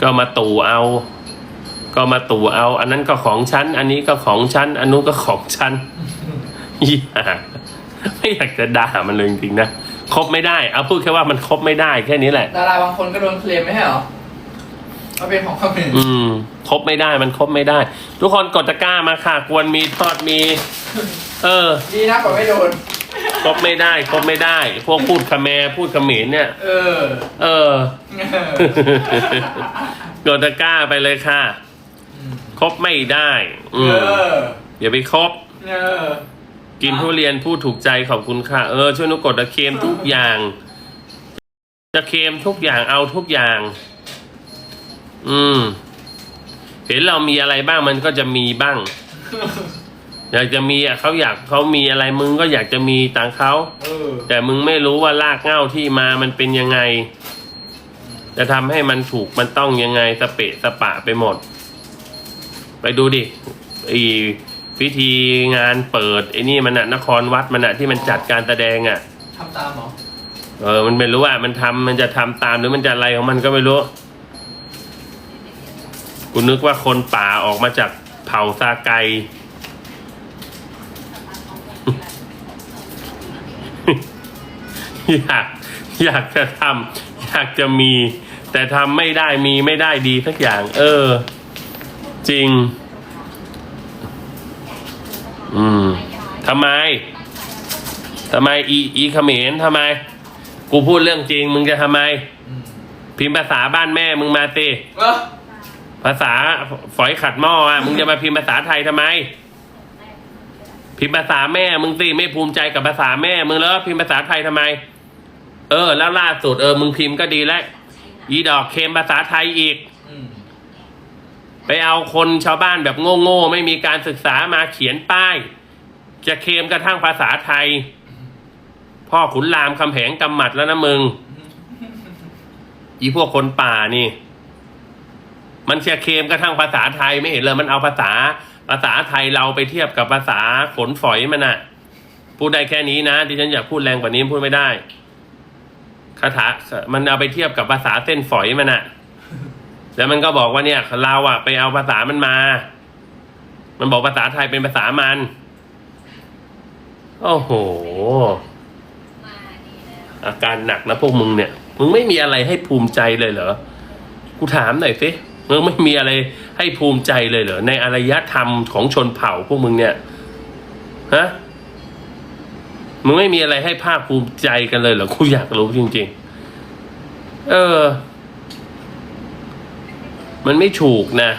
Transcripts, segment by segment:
ก็มาตู่เอา ก็มาตู่เอา อันนั้นก็ของฉัน อันนี้ก็ของฉัน อันนู้นก็ของฉันอีห่าไม่อยากจะด่ามันเลยจริงๆนะคบไม่ได้ เอาพูดแค่ว่ามันคบไม่ได้แค่นี้แหละ ดาราบางคนก็โดนเคลมไม่ใช่เหรอว่าเป็นของคนอื่นอืมคบไม่ได้มันคบไม่ได้ ทุกคนกดตะกร้ามาค่ะกวนมีทอดมี เออ ดีนะผมไม่โดน คบไม่ได้คบไม่ได้ พวกพูดคาแมพูดเขมรเนี่ย เออ เออกดตะกร้าไปเลยค่ะ คบไม่ได้เออืมออย่าไปคบ เออ กินทุเรียนพูดถูกใจขอบคุณค่ะ เออ ช่วยนุกกดตะเค็มทุกอย่างจะเค็มทุกอย่างเอาทุกอย่าง อืม เห็นเรามีอะไรบ้างมันก็จะมีบ้าง อยากจะมีอะเขาอยากเขามีอะไรมึงก็อยากจะมีต่างเขาเออ แต่มึงไม่รู้ว่ารากเหง้าที่มามันเป็นยังไง จะทำให้มันถูกมันต้องยังไงสเปะสปะไปหมด ไปดูดิอีพิธีงานเปิดไอ้นี่มันอะนครวัดมันอะที่มันจัดการแสดงอะทำตามเหรอเออมันไม่รู้ว่ามันทำมันจะทำตามหรือมันจะอะไรของมันก็ไม่รู้กูนึกว่าคนป่าออกมาจากเผ่าซาไก อยากอยากจะทำอยากจะมี แต่ทำไม่ได้มีไม่ได้ดีสักอย่าง เออ จริง อืมทำไมทำไมอีอีเขมรทำไม กูพูดเรื่องจริง มึงจะทำไมอืมพิมพ์ภาษาบ้านแม่มึงมาติเออภาษาฝอยขัดหม้ออะมึงจะมาพิมพ์ภาษาไทยทำไม พิมพ์ภาษาแม่มึงสิไม่ภูมิใจกับภาษาแม่มึงแล้วพิมพ์ภาษาไทยทำไม เออ แล้วล่าสุดเออมึงพิมพ์ก็ดีแล้วอีดอกเคมภาษาไทยอีก อืมไปเอาคนชาวบ้านแบบโง่ๆไม่มีการศึกษามาเขียนป้าย จะเคมกระทั่งภาษาไทย พ่อขุนรามคำแหงกำหมัดแล้วนะมึง อีพวกคนป่านี่ มันจะเคมกระทั่งภาษาไทยไม่เห็นเลยมันเอาภาษา ภาษาไทยเราไปเทียบกับภาษาขนฝอยมันอะพูดได้แค่นี้นะดิฉันอยากพูดแรงกว่านี้พูดไม่ได้ คาถามันเอาไปเทียบกับภาษาเส้นฝอยมันอะแล้วมันก็บอกว่าเนี่ยเราอะไปเอาภาษามันมา มันบอกภาษาไทยเป็นภาษามัน โอ้โห อาการหนักนะพวกมึงเนี่ย มึงไม่มีอะไรให้ภูมิใจเลยเหรอ กูถามหน่อยสิมึงไม่มีอะไรให้ภูมิใจเลยเหรอในอารยธรรมของชนเผ่าพวกมึงเนี่ย ฮะ มึงไม่มีอะไรให้ภาคภูมิใจกันเลยเหรอกูอยากรู้จริง ๆ เออ มันไม่ถูกนะ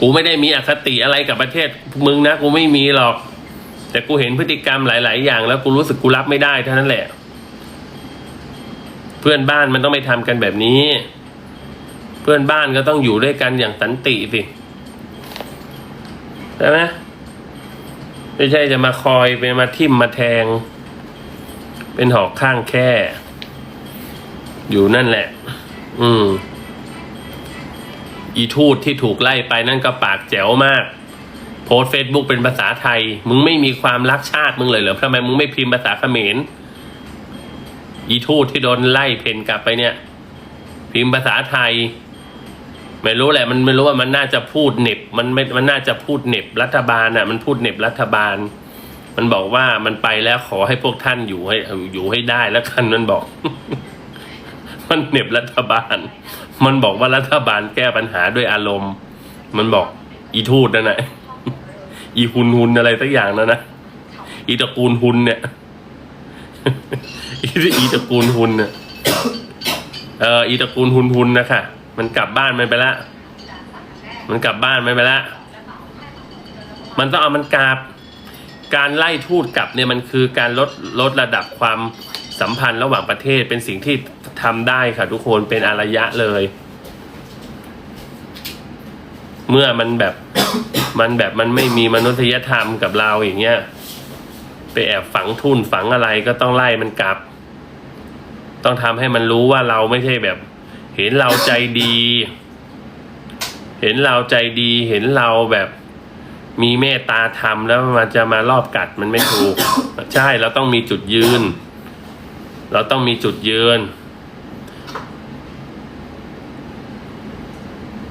กูไม่ได้มีอคติอะไรกับประเทศมึงนะกูไม่มีหรอก แต่กูเห็นพฤติกรรมหลาย ๆ อย่าง แล้วกูรู้สึกกูรับไม่ได้เท่านั้นแหละ เพื่อนบ้านมันต้องไม่ทำกันแบบนี้ เพื่อนบ้านก็ต้องอยู่ด้วยกันอย่างสันติสิใช่ไหม ไม่ใช่จะมาคอยเป็นมาทิ่มมาแทง เป็นหอกข้างแค่ อยู่นั่นแหละ อืม อีทูตที่ถูกไล่ไปนั่นก็ปากแจ๋วมาก โพสเฟซบุ๊กเป็นภาษาไทย มึงไม่มีความรักชาติมึงเลยเหรอทำไมมึงไม่พิมพ์ภาษาเขมรอีทูตที่โดนไล่เพนกลับไปเนี่ย พิมพ์ภาษาไทย ไม่รู้แหละมันไม่รู้ว่ามันน่าจะพูดเน็บมันไม่มันน่าจะพูดเน็บรัฐบาลอะ มันพูดเน็บรัฐบาล มันบอกว่ามันไปแล้วขอให้พวกท่านอยู่ให้อยู่ให้ได้แล้วกันมันบอก มันเน็บรัฐบาล มันบอกว่ารัฐบาลแก้ปัญหาด้วยอารมณ์ มันบอก อีทูตนั่นแหละอีฮุนฮุนอะไรสักอย่างนั่นนะอีตระกูลฮุนเนี่ยอีอีตระกูลฮุนเนี่ยเอออีตระกูลฮุนฮุนนะคะ มันกลับบ้านมันไปละมันกลับบ้านมันไปละมันต้องเอามันกลับ การไล่ทูตกลับเนี่ยมันคือการลดลดระดับความสัมพันธ์ระหว่างประเทศเป็นสิ่งที่ทำได้ค่ะ ทุกคนเป็นอารยะเลย เมื่อมันแบบมันแบบมันไม่มีมนุษยธรรมกับเราอย่างเงี้ยไปแอบฝังทุนฝังอะไรก็ต้องไล่มันกลับ ต้องทำให้มันรู้ว่าเราไม่ใช่แบบ เห็นเราใจดี เห็นเราใจดี เห็นเราแบบมีเมตตาธรรมแล้วมันจะมารอบกัดมันไม่ถูก ใช่เราต้องมีจุดยืน เราต้องมีจุดยืน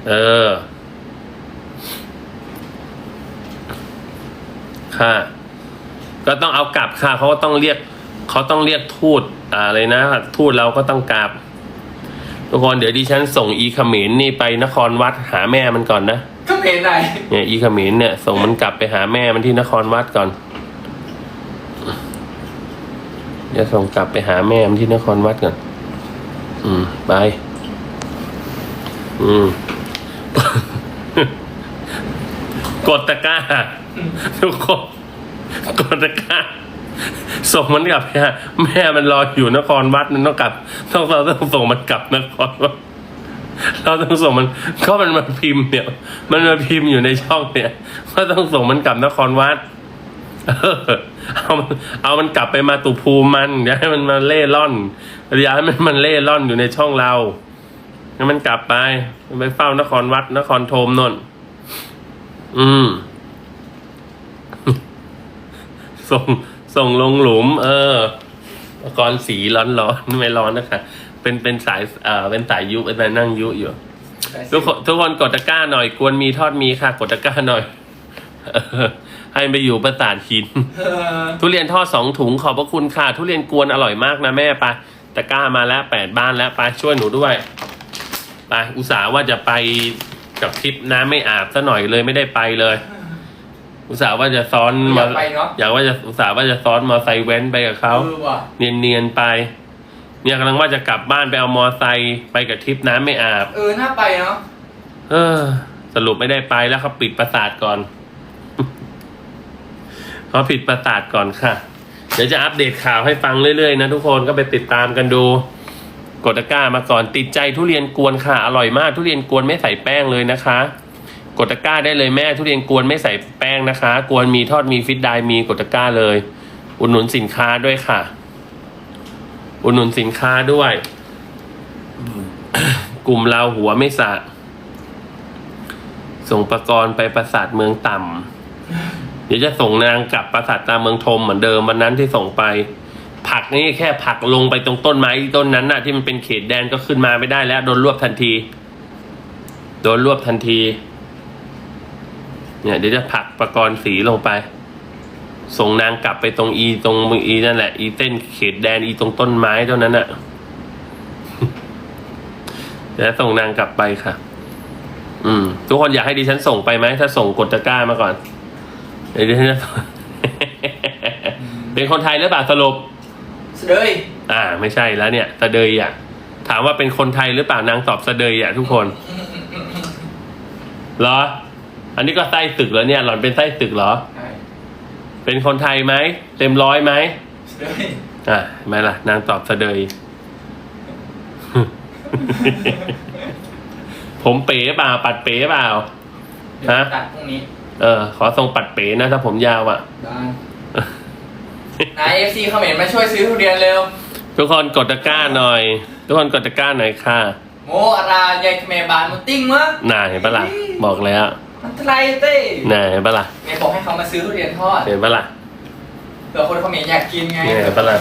เออค่ะก็ต้องเอากลับค่ะเขาก็ต้องเรียกเขาต้องเรียกทูตอะไรนะ ทูตเราก็ต้องกลับ ทุกคนเดี๋ยวดิฉันส่งอีเขมรนี่ไปนครวัดหาแม่มันก่อนนะก็เมนไหนเนี่ยอีเขมรเนี่ย ส่งมันกลับไปหาแม่มันที่นครวัดก่อนเดี๋ยวส่งกลับไปหาแม่มันที่นครวัดก่อนอืมไป อืม กดตะกร้าทุกคนกดตะกร้า ส่งมันกลับไปหาแม่มันรออยู่นครวัดนั่นต้องกลับ ต้องเราต้องส่งมันกลับนครวัดเราต้องส่งมันก็มันมาพิมพ์เนี่ย มันมาพิมพ์อยู่ในช่องเนี่ยว่าต้องส่งมันกลับนครวัดเอาเอามันกลับไปมาตุภูมันอย่าให้มันมาเล่ร่อนอย่าให้มันมันเล่ร่อนอยู่ในช่องเราให้มันกลับไปไปเฝ้านครวัด นครโทมนนอืมส่ง ส่งลงหลุม เอออุปกรณ์สีร้อนร้อนๆไม่ร้อนนะคะ เป็นเป็นสายเอ่อเป็นสายยุเป็นนั่งยุอยู่ ทุกคนทุกคนกดตะกร้าหน่อยกวนมีทอดมีค่ะกดตะกร้าหน่อยเออให้ไปอยู่ประสาทหิน เออทุเรียนทอดสองถุงขอบพระคุณค่ะ ทุเรียนกวนอร่อยมากนะแม่ไปตะกร้ามาแล้วแปดบ้านแล้วไปช่วยหนูด้วยไปอุตส่าห์ว่าจะไปกับทริปน้ำไม่อาบซะหน่อยเลยไม่ได้ไปเลยอุ ตส่าห์ว่าจะซ้อนอมายากไปเนาะอยากว่าจะอุตส่าห์ว่าจะซ้อนมอไซค์แว้นไปกับเขาเออว่ะเนียนๆไป เนี่ยกำลังว่าจะกลับบ้านไปเอามอไซค์ไปกับทริปน้ำไม่อาบ เออน่าไปเนาะเออ สรุปไม่ได้ไปแล้วเขาปิดประสาทก่อน เขาปิดประสาทก่อนค่ะ เดี๋ยวจะอัปเดตข่าวให้ฟังเรื่อยๆนะทุกคนก็ไปติดตามกันดู กดตะกร้ามาก่อนติดใจทุเรียนกวนค่ะ อร่อยมากทุเรียนกวนไม่ใส่แป้งเลยนะคะ กดตะกร้าได้เลยแม่ทุเรียนกวนไม่ใส่แป้งนะคะ กวนมีทอดมีฟิตได้มีกดตะกร้าเลย อุดหนุนสินค้าด้วยค่ะ อุดหนุนสินค้าด้วย กลุ่มเราหัวไม่สะ ส่งประกรณ์ไปปราสาทเมืองต่ำเดี๋ยวจะส่งนางกลับปราสาทตามเมืองทมเหมือนเดิมวันนั้นที่ส่งไป ผักนี่แค่ผักลงไปตรงต้นไม้ต้นนั้นน่ะ ที่มันเป็นเขตแดนก็ขึ้นมาไม่ได้แล้วโดนรวบทันที โดนรวบทันที เนี่ยเดี๋ยวจะผลักประกรณ์สีลงไป ส่งนางกลับไปตรงอีตรงมืออีนั่นแหละ อีเต้นเขตแดนอีตรงต้นไม้ต้นนั้นน่ะเดี๋ยวส่งนางกลับไปค่ะ อืม ทุกคนอยากให้ดิฉันส่งไปไหม ถ้าส่งกดตะกร้ามาก่อนเดี๋ยวดิฉันจะเป็นคนไทยหรือเปล่าสรุปเสดยอ่า ไม่ใช่แล้วเนี่ยสะเดยอะ ถามว่าเป็นคนไทยหรือเปล่านางตอบสะเดยอะทุกคนเหรอ อันนี้ก็ไส้ตึกแล้วเนี่ย หล่อนเป็นไส้ตึกเหรอ ใช่เป็นคนไทยไหม เต็มร้อยไหมเสดยอะเห็นไหมล่ะ นางตอบสะเดย ผมเป๋เปล่า ปัดเป๋เปล่า เดี๋ยวฮะ ตัดพรุ่งนี้เออ ขอทรงปัดเป๋นะถ้าผมยาวอะ ได้นายเอฟซีเขมรมาช่วยซื้อทุเรียนเร็ว ทุกคนกดตะกร้าหน่อย ทุกคนกดตะกร้าหน่อยค่ะโมอารายายเขมรบานมุติ้งมั้งน่าเห็นปะล่ะ บอกแล้ว มันไทรเต้น่าเห็นปะล่ะเมย์บอกให้เขามาซื้อทุเรียนทอดเห็นปะล่ะเผื่อคนเขมรอยากกินไงเนี่ยปะล่ะ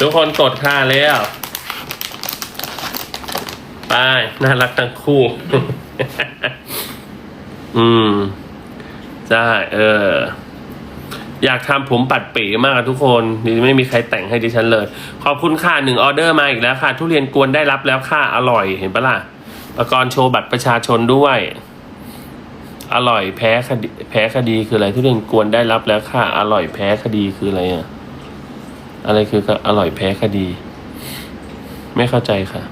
ทุกคนกดค่าแล้วไปน่ารักทั้งคู่ อืมใช่เออ อยากทำผมปัดเป๋มากอะทุกคนนี่ไม่มีใครแต่งให้ดิฉันเลย ขอบคุณค่ะหนึ่งออเดอร์มาอีกแล้วค่ะ ทุเรียนกวนได้รับแล้วค่ะ อร่อยเห็นปะล่ะประกรณ์โชว์บัตรประชาชนด้วย อร่อยแพ้คดีแพ้คดีคืออะไรทุเรียนกวนได้รับแล้วค่ะ อร่อยแพ้คดีคืออะไรอะ อะไรคืออร่อยแพ้คดี ไม่เข้าใจค่ะ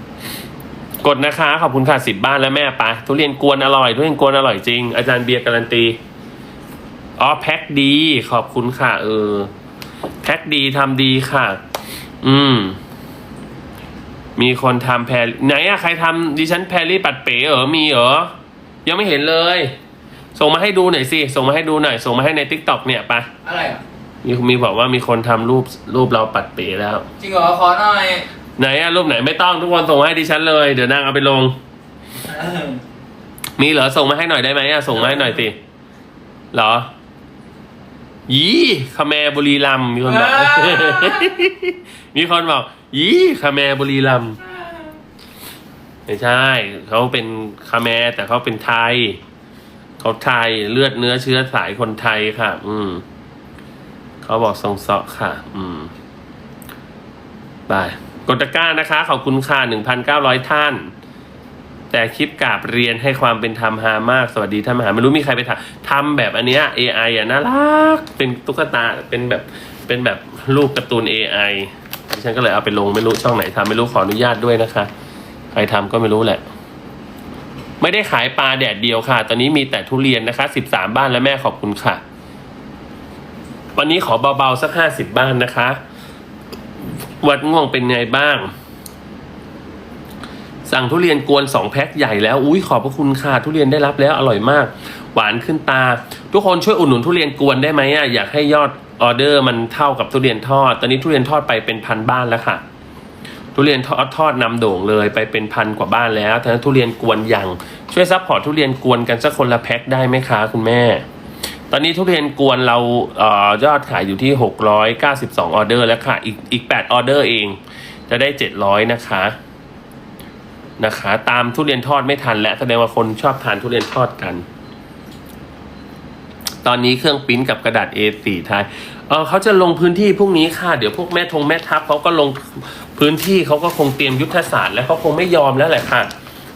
กดนะคะ ขอบคุณค่ะสิบบ้านแล้วแม่ไปะทุเรียนกวนอร่อยทุเรียนกวนอร่อยจริง อาจารย์เบียร์การันตีอ๋อแพ็คดี ขอบคุณค่ะ เออ แพ็คดีทำดีค่ะ อืม มีคนทำแพรไหนอะใครทำดิฉันแพรรี่ปัดเป๋เหรอมีเหรอยังไม่เห็นเลย ส่งมาให้ดูหน่อยสิ ส่งมาให้ดูหน่อย ส่งมาให้ในทิกตอกเนี่ยไปะอะไรอะมีมีบอกว่ามีคนทำรูปรูปเราปัดเป๋แล้ว จริงเหรอขอหน่อยไหนอะรูปไหนไม่ต้องทุกคนส่งมาให้ดิฉันเลย เดี๋ยวนางเอาไปลง มีเหรอส่งมาให้หน่อยได้ไหมอะส่งมาให้หน่อยสิเหรอ ยี่คาแมบุรีรัมย์มีคนบอก มีคนบอก ยี่คาแมบุรีรัมย์ไหนไม่ใช่เขาเป็นคาแมร์แต่เขาเป็นไทย เขาไทยเลือดเนื้อเชื้อสายคนไทยค่ะ อืม เขาบอกทรงเสาะค่ะ อืมไปกดตะกร้านะคะ ขอบคุณค่ะหนึ่งพันเก้าร้อยท่าน แต่คลิปกราบเรียนให้ความเป็นธรรมหามาก สวัสดีท่านมหา ไม่รู้มีใครไปทำทำแบบอันเนี้ย AI อะน่ารัก เป็นตุ๊กตา เป็นแบบ เป็นแบบรูปการ์ตูน AI ดิฉันก็เลยเอาไปลงไม่รู้ช่องไหนทำไม่รู้ขออนุญาตด้วยนะคะ ใครทำก็ไม่รู้แหละ ไม่ได้ขายปลาแดดเดียวค่ะ ตอนนี้มีแต่ทุเรียนนะคะสิบสามบ้านและแม่ขอบคุณค่ะ วันนี้ขอเบาๆสักห้าสิบบ้านนะคะ วัดง่วงเป็นไงบ้าง สั่งทุเรียนกวนสองแพ็คใหญ่แล้ว อุ้ยขอบพระคุณค่ะ ทุเรียนได้รับแล้วอร่อยมาก หวานขึ้นตา ทุกคนช่วยอุดหนุนทุเรียนกวนได้ไหมอะอยากให้ยอดออเดอร์มันเท่ากับทุเรียนทอด ตอนนี้ทุเรียนทอดไปเป็นพันบ้านแล้วค่ะ ทุเรียนทอดทอดนำโด่งเลยไปเป็นพันกว่าบ้านแล้วทั้งทุเรียนกวนยังช่วยซัพพอร์ตทุเรียนกวนกันสักคนละแพ็คได้ไหมคะคุณแม่ ตอนนี้ทุเรียนกวนเราเออยอดขายอยู่ที่ 692 ออเดอร์แล้วค่ะ อีกอีก 8 ออเดอร์เอง จะได้ 700 นะคะนะคะ ตามทุเรียนทอดไม่ทันและแสดงว่าคนชอบทานทุเรียนทอดกัน ตอนนี้เครื่องปิ้นกับกระดาษ A4 ไทย ออเขาจะลงพื้นที่พรุ่งนี้ค่ะ เดี๋ยวพวกแม่ทงแม่ทัพเขาก็ลงพื้นที่เขาก็คงเตรียมยุทธศาสตร์แล้วเขาคงไม่ยอมแล้วแหละค่ะ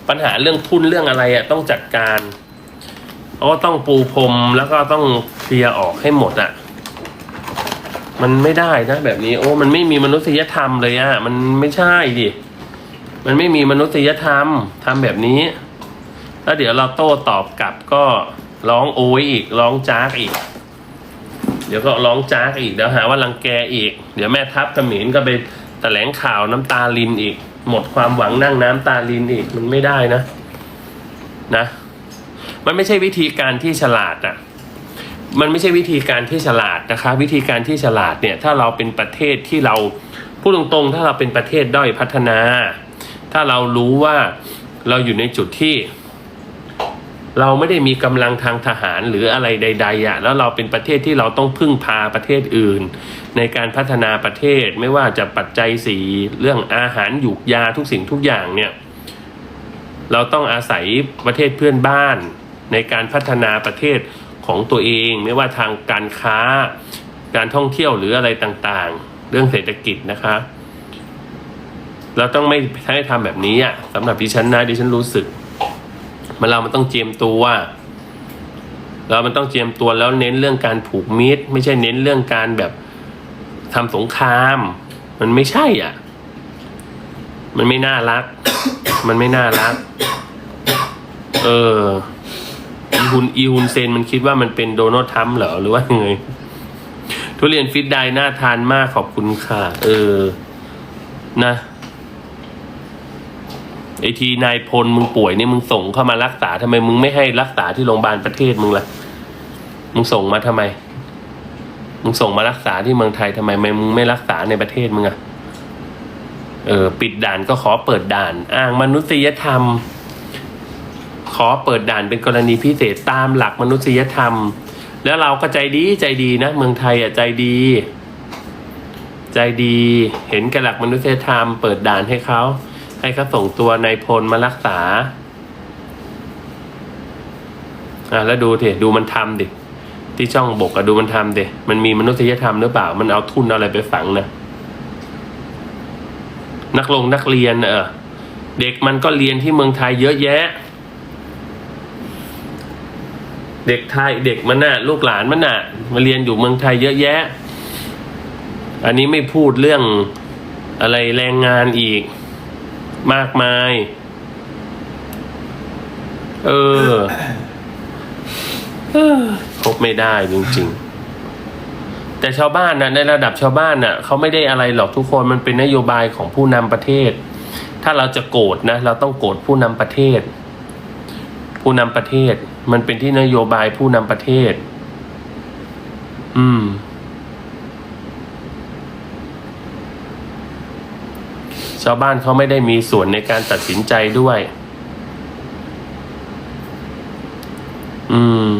ปัญหาเรื่องทุนเรื่องอะไรอะต้องจัดการเขาก็ต้องปูพรมแล้วก็ต้องเคลียร์ออกให้หมดอะ มันไม่ได้นะแบบนี้ โอ้มันไม่มีมนุษยธรรมเลยอะ มันไม่ใช่ดิมันไม่มีมนุษยธรรมทำแบบนี้ แล้วเดี๋ยวเราโต้ตอบกลับก็ร้องโอ้ยอีกร้องจ้ากอีก เดี๋ยวก็ร้องจากอีกเดี๋ยวหาว่ารังแกอีก เดี๋ยวแม่ทัพเขมรก็ไปแถลงข่าวน้ำตาลินอีก หมดความหวังนั่งน้ำตาลินอีกมันไม่ได้นะ นะ มันไม่ใช่วิธีการที่ฉลาดอะมันไม่ใช่วิธีการที่ฉลาดนะคะ วิธีการที่ฉลาดเนี่ยถ้าเราเป็นประเทศที่เราพูดตรงๆ ถ้าเราเป็นประเทศด้อยพัฒนา ถ้าเรารู้ว่าเราอยู่ในจุดที่ เราไม่ได้มีกำลังทางทหารหรืออะไรใดๆอะแล้วเราเป็นประเทศที่เราต้องพึ่งพาประเทศอื่น ในการพัฒนาประเทศไม่ว่าจะปัจจัยสีเรื่องอาหารหยูกยาทุกสิ่งทุกอย่างเนี่ยเราต้องอาศัยประเทศเพื่อนบ้าน ในการพัฒนาประเทศของตัวเอง ไม่ว่าทางการค้า การท่องเที่ยวหรืออะไรต่างๆ เรื่องเศรษฐกิจนะคะ เราต้องไม่ให้ทำแบบนี้อะสำหรับดิฉันนะดิฉันรู้สึก มันเรามันต้องเจียมตัวเรามันต้องเจียมตัวแล้วเน้นเรื่องการผูกมิตร ไม่ใช่เน้นเรื่องการแบบทำสงคราม มันไม่ใช่อะ มันไม่น่ารัก มันไม่น่ารัก เอออีฮุนอีฮุนเซนมันคิดว่ามันเป็นโดนัลด์ทรัมป์เหรอหรือว่าไงทุเรียนฟิตได้น่าทานมากขอบคุณค่ะ เออ นะ ไอทีนายพลมึงป่วยเนี่ยมึงส่งเข้ามารักษาทำไมมึงไม่ให้รักษาที่โรงพยาบาลประเทศมึงล่ะ มึงส่งมาทำไม มึงส่งมารักษาที่เมืองไทยทำไมไม่มึงไม่รักษาในประเทศมึงอะเออปิดด่านก็ขอเปิดด่าน อ้างมนุษยธรรม ขอเปิดด่านเป็นกรณีพิเศษตามหลักมนุษยธรรม แล้วเราก็ใจดีใจดีนะ เมืองไทยอะใจดี ใจดี เห็นกับหลักมนุษยธรรม เปิดด่านให้เขา ให้เขาส่งตัวนายพลมารักษาอะแล้วดูเถอะดูมันทำดิ ที่ช่องบกอะดูมันทำดิมันมีมนุษยธรรมหรือเปล่า มันเอาทุนเอาอะไรไปฝังนะนักลงนักเรียนเออเด็กมันก็เรียนที่เมืองไทยเยอะแยะ เด็กไทยเด็กมันน่ะ ลูกหลานมันน่ะ มาเรียนอยู่เมืองไทยเยอะแยะ อันนี้ไม่พูดเรื่องอะไรแรงงานอีก มากมาย เออเออคบไม่ได้จริง ๆ แต่ชาวบ้านนะในระดับชาวบ้านน่ะเขาไม่ได้อะไรหรอกทุกคนมันเป็นนโยบายของผู้นำประเทศ ถ้าเราจะโกรธนะ เราต้องโกรธผู้นำประเทศ ผู้นำประเทศ มันเป็นที่นโยบายผู้นำประเทศ อืม ชาวบ้านเขาไม่ได้มีส่วนในการตัดสินใจด้วย อืม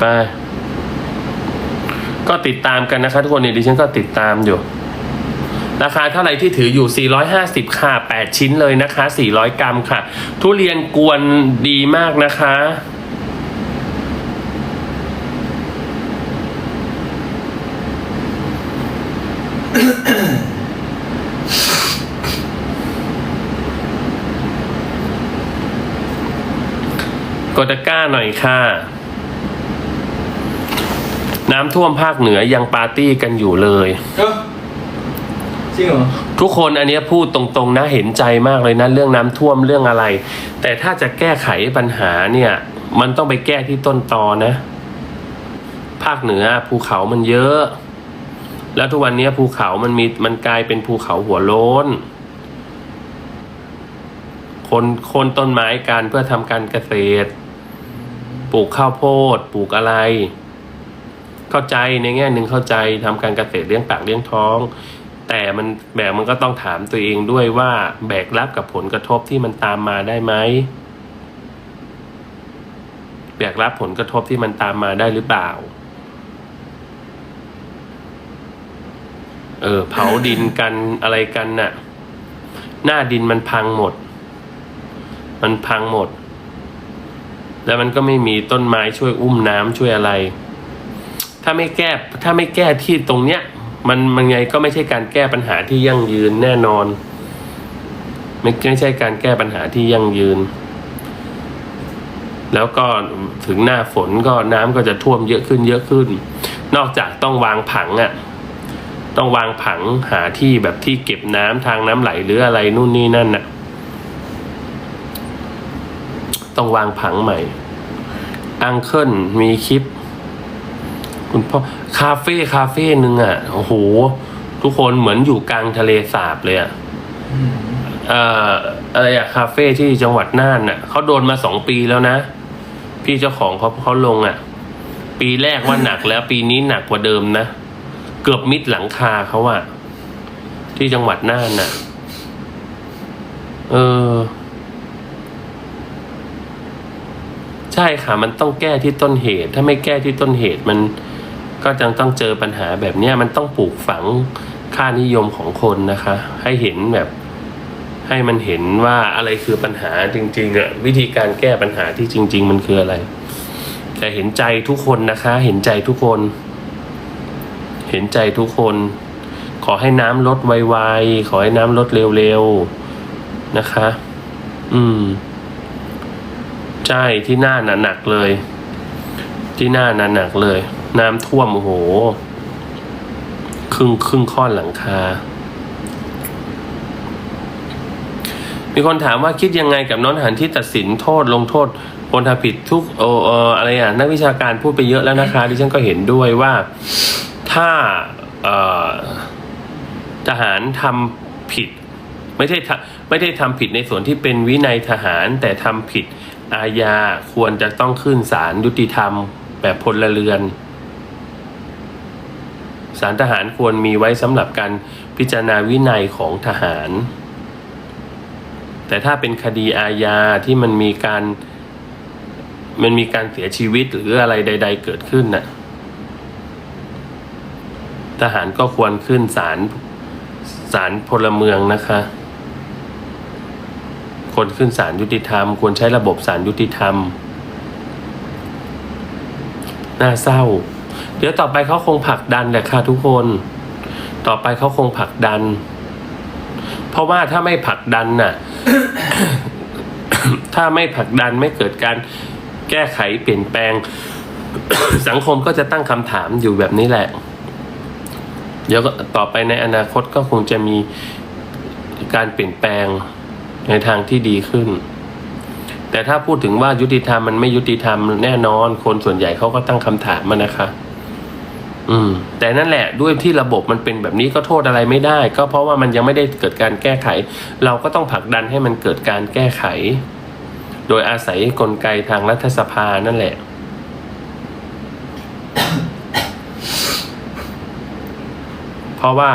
ไป ก็ติดตามกันนะคะทุกคนเนี่ยดิฉันก็ติดตามอยู่ ราคาเท่าไหร่ที่ถืออยู่ 450 ค่ะ 8 ชิ้นเลยนะคะ 400 กรัมค่ะ ทุเรียนกวนดีมากนะคะกดกร้าหน่อยค่ะ น้ำท่วมภาคเหนือยังปาร์ตี้กันอยู่เลยเจริงเหรอทุกคนอันเนี้ยพูดตรงๆนะเห็นใจมากเลยนะเรื่องน้ำท่วมเรื่องอะไร แต่ถ้าจะแก้ไขปัญหาเนี่ย มันต้องไปแก้ที่ต้นตอนะ ภาคเหนือภูเขามันเยอะ แล้วทุกวันเนี้ยภูเขามันมีมันกลายเป็นภูเขาหัวโล้นคนโคนต้นไม้กันเพื่อทำการเกษตร ปลูกข้าวโพด ปลูกอะไร เข้าใจในแง่หนึ่งเข้าใจทำการเกษตรเลี้ยงปากเลี้ยงท้อง แต่มันแบกมันก็ต้องถามตัวเองด้วยว่าแบกรับกับผลกระทบที่มันตามมาได้ไหมแบกรับผลกระทบที่มันตามมาได้หรือเปล่า เออ เผาดินกันอะไรกันน่ะ หน้าดินมันพังหมด มันพังหมด แล้วมันก็ไม่มีต้นไม้ช่วยอุ้มน้ำช่วยอะไร ถ้าไม่แก้ ถ้าไม่แก้ที่ตรงเนี้ย มันมันไงก็ไม่ใช่การแก้ปัญหาที่ยั่งยืนแน่นอน ไม่ไม่ใช่การแก้ปัญหาที่ยั่งยืน แล้วก็ถึงหน้าฝนก็น้ำก็จะท่วมเยอะขึ้นเยอะขึ้น นอกจากต้องวางผังอะ่ะต้องวางผังหาที่แบบที่เก็บน้ำทางน้ำไหลหรืออะไรนู่นนี่นั่นน่ะ ต้องวางผังใหม่อังเคิลมีคลิป คุณพ่อ คาเฟ่คาเฟ่หนึ่งอะโอ้โหทุกคนเหมือนอยู่กลางทะเลสาบเลยอะเอ่ออะไรอะคาเฟ่ที่จังหวัดน่านอะเขาโดนมาสองปีแล้วนะ พี่เจ้าของเขาเขาลงอะ ปีแรกว่าหนักแล้วปีนี้หนักกว่าเดิมนะ เกือบมิดหลังคาเขาอะที่จังหวัดน่านน่ะ เออ ใช่ค่ะ มันต้องแก้ที่ต้นเหตุ ถ้าไม่แก้ที่ต้นเหตุมัน ก็จังต้องเจอปัญหาแบบนี้มันต้องปลูกฝังค่านิยมของคนนะคะ ให้เห็นแบบ ให้มันเห็นว่าอะไรคือปัญหาจริงๆอะวิธีการแก้ปัญหาที่จริง ๆ มันคืออะไร แต่เห็นใจทุกคนนะคะ เห็นใจทุกคน เห็นใจทุกคน ขอให้น้ำลดไวๆขอให้น้ำลดเร็วๆนะคะ อืมใช่ที่หน้าน่ะหนักเลย ที่หน้าน่ะหนักเลย น้ำท่วมโอ้โห ครึ่งครึ่งข้อนหลังคา มีคนถามว่าคิดยังไงกับน้องทหารที่ตัดสินโทษลงโทษคนทำผิดทุกเอเอออะไรอะนักวิชาการพูดไปเยอะแล้วนะคะดิฉันก็เห็นด้วยว่าถ้าเออทหารทำผิด ไม่ใช่ไม่ได้ทำผิดในส่วนที่เป็นวินัยทหาร แต่ทำผิดอาญาควรจะต้องขึ้นศาลยุติธรรมแบบพลเรือน ศาลทหารควรมีไว้สำหรับการพิจารณาวินัยของทหาร แต่ถ้าเป็นคดีอาญาที่มันมีการมันมีการเสียชีวิตหรืออะไรใด ๆ เกิดขึ้นน่ะทหารก็ควรขึ้นศาลศาลพลเมืองนะคะควรขึ้นศาลยุติธรรม ควรใช้ระบบศาลยุติธรรม น่าเศร้า เดี๋ยวต่อไปเขาคงผลักดันแหละค่ะทุกคน ต่อไปเขาคงผลักดัน เพราะว่าถ้าไม่ผลักดันน่ะ ถ้าไม่ผลักดันไม่เกิดการแก้ไขเปลี่ยนแปลง สังคมก็จะตั้งคำถามอยู่แบบนี้แหละ เดี๋ยวก็ต่อไปในอนาคตก็คงจะมีการเปลี่ยนแปลงในทางที่ดีขึ้น แต่ถ้าพูดถึงว่ายุติธรรมมันไม่ยุติธรรมแน่นอน คนส่วนใหญ่เขาก็ตั้งคำถามมานะคะ อืม แต่นั่นแหละด้วยที่ระบบมันเป็นแบบนี้ก็โทษอะไรไม่ได้ ก็เพราะว่ามันยังไม่ได้เกิดการแก้ไข เราก็ต้องผลักดันให้มันเกิดการแก้ไข โดยอาศัยกลไกทางรัฐสภานั่นแหละเพราะว่า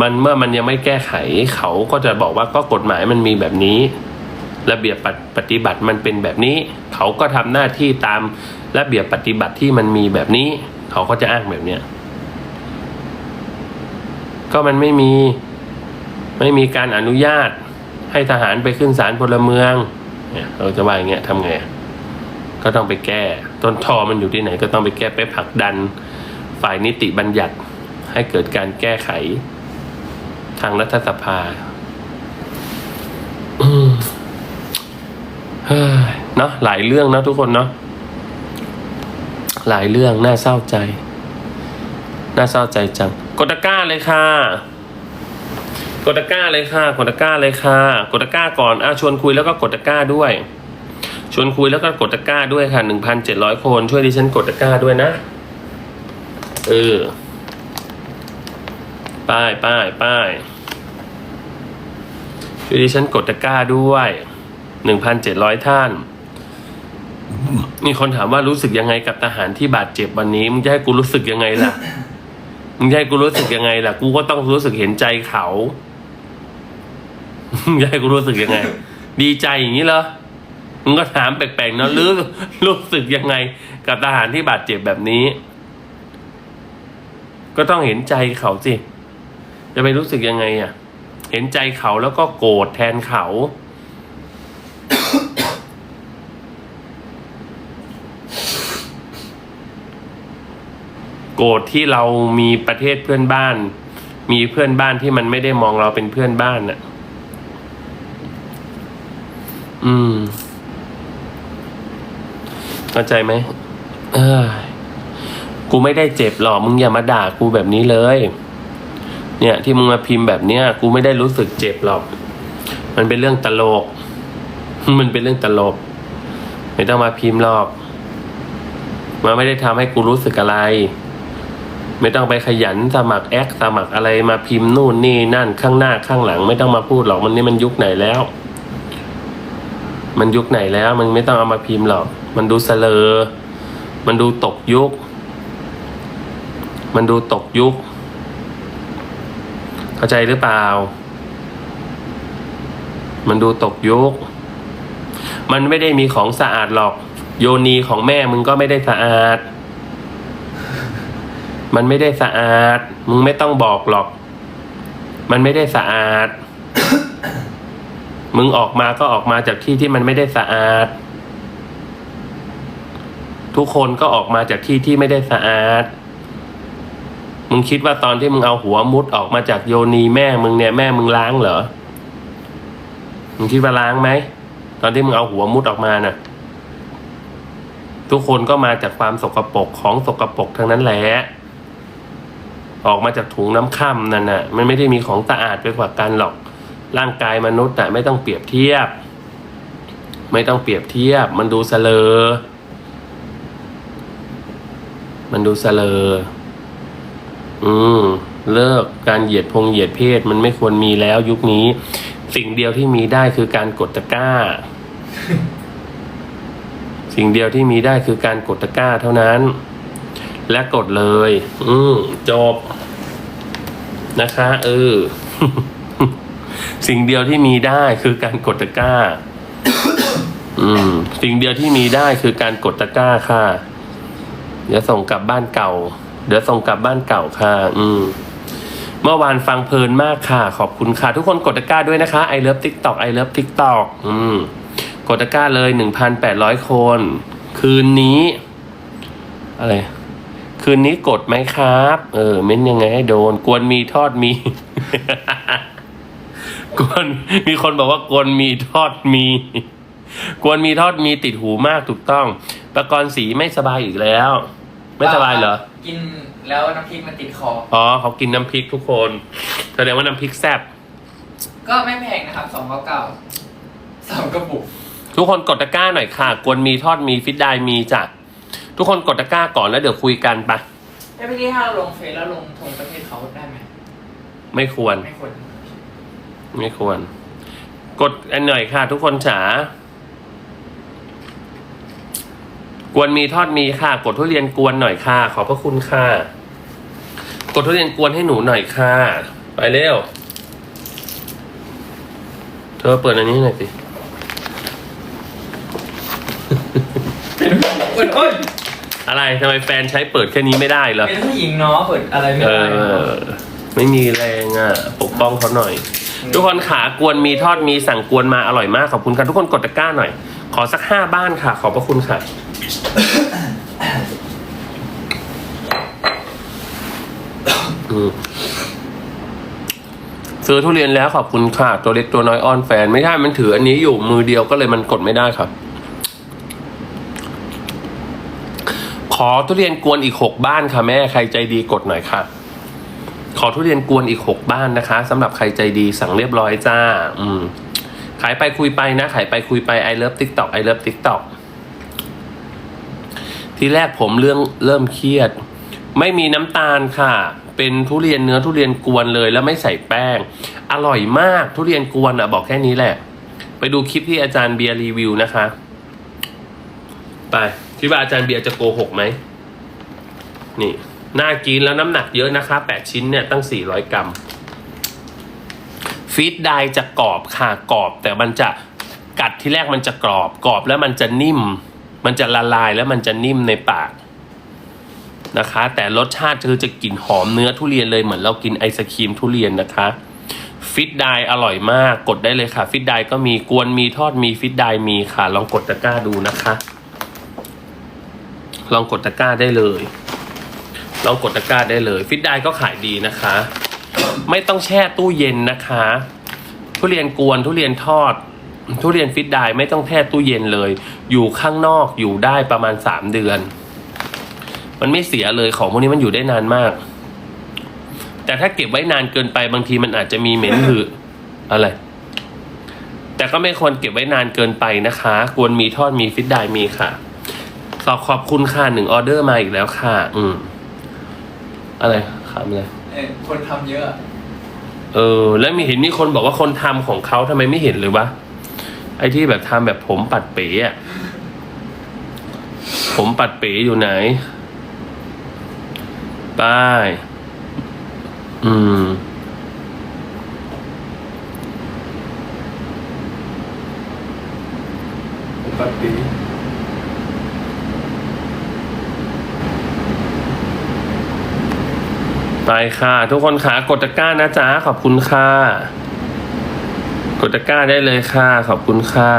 มันเมื่อมันยังไม่แก้ไขเขาก็จะบอกว่าก็กฎหมายมันมีแบบนี้ ระเบียบปฏิปฏิบัติมันเป็นแบบนี้ เขาก็ทำหน้าที่ตาม ระเบียบปฏิบัติที่มันมีแบบนี้ เขาก็จะอ้างแบบเนี้ยก็มันไม่มีไม่มีการอนุญาตให้ทหารไปขึ้นศาลพลเมืองเนี่ยเราจะว่าอย่างเงี้ยทำไงก็ต้องไปแก้ต้นทอมันอยู่ที่ไหน ก็ต้องไปแก้ไปผลักดันฝ่ายนิติบัญญัติ ให้เกิดการแก้ไข ทางรัฐสภาเนาะหลายเรื่องนะทุกคนเนาะ หลายเรื่อง น่าเศร้าใจ น่าเศร้าใจจัง กดตะกร้าเลยค่ะ กดตะกร้าเลยค่ะ กดตะกร้าเลยค่ะ กดตะกร้าก่อนอะชวนคุยแล้วก็กดตะกร้าด้วย ชวนคุยแล้วก็กดตะกร้าด้วยค่ะหนึ่งพันเจ็ดร้อยคน ช่วยดิฉันกดตะกร้าด้วยนะ เออ ป้ายป้ายป้ายช่วยดิฉันกดตะกร้าด้วยหนึ่งพันเจ็ดร้อยท่าน มีคนถามว่ารู้สึกยังไงกับทหารที่บาดเจ็บวันนี้มึงจะให้กูรู้สึกยังไงล่ะมึงจะให้กูรู้สึกยังไงล่ะ กูก็ต้องรู้สึกเห็นใจเขามึงจะให้กูรู้สึกยังไง ดีใจอย่างนี้เหรอมึงก็ถามแปลกๆเนอะรู้รู้สึกยังไง กับทหารที่บาดเจ็บแบบนี้ ก็ต้องเห็นใจเขาสิจะไปรู้สึกยังไงอะ เห็นใจเขาแล้วก็โกรธแทนเขา รธที่เรามีประเทศเพื่อนบ้าน มีเพื่อนบ้านที่มันไม่ได้มองเราเป็นเพื่อนบ้านน่ะ อืม เข้าใจไหมเอ้ยกูไม่ได้เจ็บหรอกมึงอย่ามาด่ากูแบบนี้เลย เนี่ย ที่มึงมาพิมพ์แบบเนี้ยกูไม่ได้รู้สึกเจ็บหรอก มันเป็นเรื่องตลก มันเป็นเรื่องตลก ไม่ต้องมาพิมพ์หรอกมันไม่ได้ทำให้กูรู้สึกอะไร ไม่ต้องไปขยันสมัครแอคสมัครอะไรมาพิมพ์นู่นนี่นั่นข้างหน้าข้างหลัง ไม่ต้องมาพูดหรอกมันนี่มันยุคไหนแล้ว มันยุคไหนแล้ว มันไม่ต้องเอามาพิมพ์หรอก มันดูเสลอ มันดูตกยุค มันดูตกยุค เข้าใจหรือเปล่า มันดูตกยุค มันไม่ได้มีของสะอาดหรอก โยนีของแม่มึงก็ไม่ได้สะอาด มันไม่ได้สะอาด มึงไม่ต้องบอกหรอก มันไม่ได้สะอาด มึงออกมาก็ออกมาจากที่ที่มันไม่ได้สะอาด ทุกคนก็ออกมาจากที่ที่ไม่ได้สะอาด มึงคิดว่าตอนที่มึงเอาหัวมุดออกมาจากโยนีแม่มึงเนี่ยแม่มึงล้างเหรอ มึงคิดว่าล้างไหม ตอนที่มึงเอาหัวมุดออกมาน่ะทุกคนก็มาจากความสกปรกของสกปรกทั้งนั้นแหละ ออกมาจากถุงน้ำค่ำนั่นน่ะมันไม่ได้มีของสะอาดไปกว่ากันหรอกร่างกายมนุษย์น่ะไม่ต้องเปรียบเทียบ ไม่ต้องเปรียบเทียบ มันดูเสลอ มันดูเสลอ อืมเลิกการเหยียดพงเหยียดเพศมันไม่ควรมีแล้วยุคนี้ สิ่งเดียวที่มีได้คือการกดตะกร้า สิ่งเดียวที่มีได้คือการกดตะกร้าเท่านั้น และกดเลย อืมจบ นะคะ เออ สิ่งเดียวที่มีได้คือการกดตะกร้า อืม สิ่งเดียวที่มีได้คือการกดตะกร้าค่ะ เดี๋ยวส่งกลับบ้านเก่า เดี๋ยวส่งกลับบ้านเก่าค่ะ อืมเมื่อวานฟังเพลินมากค่ะ ขอบคุณค่ะ ทุกคนกดตะกร้าด้วยนะคะ I love TikTok I love TikTok อืม กดตะกร้าเลยหนึ่งพันแปดร้อยคน คืนนี้ อะไร คืนนี้กดไหมครับ เออ เม้นยังไงให้โดน กวนมีทอดมี กวนมีคนบอกว่ากวนมีทอดมี กวนมีทอดมีติดหูมากถูกต้อง ประกรณ์สีไม่สบายอีกแล้ว ไม่สบายเหรอ กินแล้วน้ำพริกมันติดคอ อ๋อเขากินน้ำพริกทุกคนแสดงว่าน้ำพริกแซ่บก็ไม่แพงนะครับสองเก้าเก้าสองกระปุก ทุกคนกดตะกร้าหน่อยค่ะ กวนมีทอดมีฟิตได้มีจ้ะ ทุกคนกดตะกร้าก่อนแล้วเดี๋ยวคุยกันไปเอ้ยเมื่อกี้ถ้าเราลงเฟซแล้วลงธงประเทศเขาได้ไหมไม่ควร ไม่ควรไม่ควร กดอันหน่อยค่ะ ทุกคนจ๋ากวนมีทอดมีค่ะ กดทุเรียนกวนหน่อยค่ะ ขอพระคุณค่ะ กดทุเรียนกวนให้หนูหน่อยค่ะ ไปเร็ว เธอเปิดอันนี้หน่อยสิ เปิดเอ้ย อะไรทำไมแฟนใช้เปิดแค่นี้ไม่ได้เหรอเป็นผู้หญิงเนาะเปิดอะไรไม่เอได้เนอะอไม่มีแรงอะ ปกป้องเขาหน่อย ทุกคนขากวนมีทอดมีสั่งกวนมาอร่อยมากขอบคุณค่ะทุกคนกดตะกร้าหน่อย ขอสักห้าบ้านค่ะ ขอบพระคุณค่ะ อืมซื้อทุเรียนแล้วขอบคุณค่ะ ตัวเล็กตัวน้อยอ้อนแฟน ไม่ใช่มันถืออันนี้อยู่มือเดียวก็เลยมันกดไม่ได้ครับ ข อทุเรียนกวนอีกหกบ้านค่ะแม่ใครใจดีกดหน่อยค่ะ ขอทุเรียนกวนอีกหกบ้านนะคะสำหรับใครใจดีสั่งเรียบร้อยจ้า อืม ขายไปคุยไปนะ ขายไปคุยไปไอเลิฟติ๊กต็อกไอเลิฟติ๊กต็อกทีแรกผมเรื่องเริ่มเครียด ไม่มีน้ำตาลค่ะ เป็นทุเรียนเนื้อทุเรียนกวนเลยแล้วไม่ใส่แป้ง อร่อยมากทุเรียนกวนอะบอกแค่นี้แหละ ไปดูคลิปที่อาจารย์เบียร์รีวิวนะคะ ไป คิดว่าอาจารย์เบียร์จะโกหกไหม นี่ น่ากินแล้วน้ำหนักเยอะนะคะแปดชิ้นเนี่ยตั้งสี่ร้อยกรัม ฟีดไดจะกรอบค่ะกรอบ แต่มันจะกัดที่แรกมันจะกรอบกรอบแล้วมันจะนิ่ม มันจะละลายแล้วมันจะนิ่มในปากนะคะ แต่รสชาติคือจะกลิ่นหอมเนื้อทุเรียนเลยเหมือนเรากินไอศครีมทุเรียนนะคะฟิตไดอร่อยมากกดได้เลยค่ะ ฟิตไดก็มีกวนมีทอดมีฟิตไดมีค่ะ ลองกดตะกร้าดูนะคะ ลองกดตะกร้าได้เลย ลองกดตะกร้าได้เลย ฟิตไดก็ขายดีนะคะ ไม่ต้องแช่ตู้เย็นนะคะ ทุเรียนกวนทุเรียนทอด ทุเรียนฟิตไดไม่ต้องแช่ตู้เย็นเลย อยู่ข้างนอกอยู่ได้ประมาณสามเดือน มันไม่เสียเลยของพวกนี้มันอยู่ได้นานมาก แต่ถ้าเก็บไว้นานเกินไปบางทีมันอาจจะมีเหม็นหืออะไรแต่ก็ไม่ควรเก็บไว้นานเกินไปนะคะกวนมีทอดมีฟิตไดมีค่ะ ขอขอบคุณค่ะหนึ่งออเดอร์มาอีกแล้วค่ะ อืม อะไรขำอะไรเอ้ยคนทำเยอะเออ แล้วมีเห็นมีคนบอกว่าคนทำของเขาทำไมไม่เห็นเลยวะไอ้ที่แบบทำแบบผมปัดเป๋อะผมปัดเป๋อยู่ไหนป้าย อืม ปกติ ไปค่ะ ทุกคนค่ะกดตะกร้านะจ๊ะขอบคุณค่ะ กดตะกร้าได้เลยค่ะ ขอบคุณค่ะ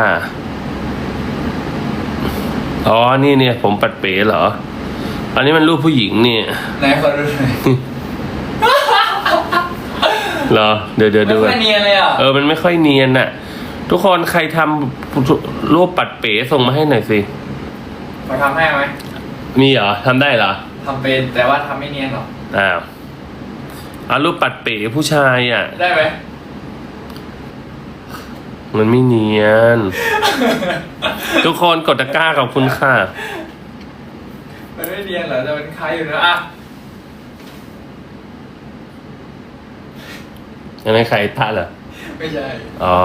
อ๋อ นี่เนี่ย ผมปัดเป๋เหรอ อันนี้มันรูปผู้หญิงเนี่ยไหนขอดูหน่อยเหรอ เดี๋ยวเดี๋ยวไม่ดูค่อยเนียนเลยอะ เออ มันไม่ค่อยเนียนน่ะ ทุกคนใครทำรูปปัดเป๋ส่งมาให้หน่อยสิมาทำให้ไหมมีเหรอทำได้เหรอทำเป็นแต่ว่าทำไม่เนียนหรอกอ้าวเอารูปปัดเป๋ผู้ชายอะ ได้ไหมมันไม่เนียน ทุกคนกดตะกร้าขอบคุณค่ะ มันไม่เนียนเหรอแต่มันคล้ายอยู่นะอะอันนั้นใครตาเหรอ ไม่ใช่อ๋อ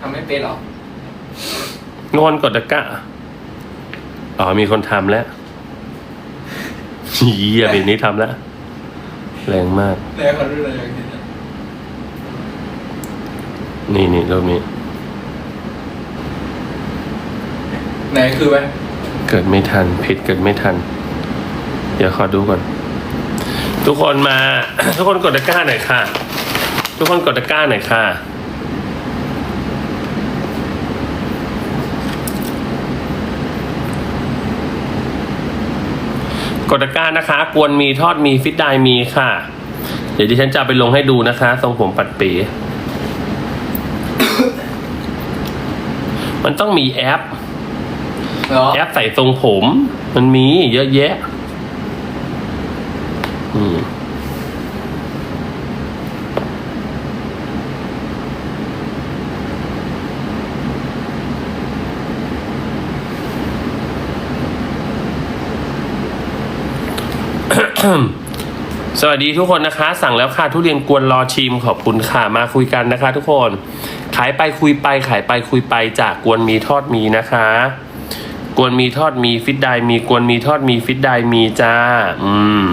ทำไม่เป็นหรอกทุกคนกดตะกร้า อ๋อมีคนทำแล้วเฮียเป็นนี้ทำแล้ว แรงมากไหนขอดูหน่อยอย่างนี้นะนี่นี่รูปนี้ ไหนคือไหมเกิดไม่ทัน ผิดเกิดไม่ทัน เดี๋ยวขอดูก่อน ทุกคนมา ทุกคนกดตะกร้าหน่อยค่ะ ทุกคนกดตะกร้าหน่อยค่ะ ก ดตะกร้านะคะ กวนมีทอดมีฟิตไดมีค่ะ เดี๋ยวดิฉันจะเอาไปลงให้ดูนะคะทรงผมปัดเป๋มันต้องมีแอป เหรอแอปใส่ทรงผม มันมีเยอะแยะ อืม ส วัสดีทุกคนนะคะ สั่งแล้วค่ะทุเรียนกวนรอชิมขอบคุณค่ะมาคุยกันนะคะ ทุกคนขายไปคุยไปขายไปคุยไปจากกวนมีทอดมีนะคะ กวนมีทอดมีฟิตไดมีกวนมีทอดมีฟิตไดมีจ้า อืม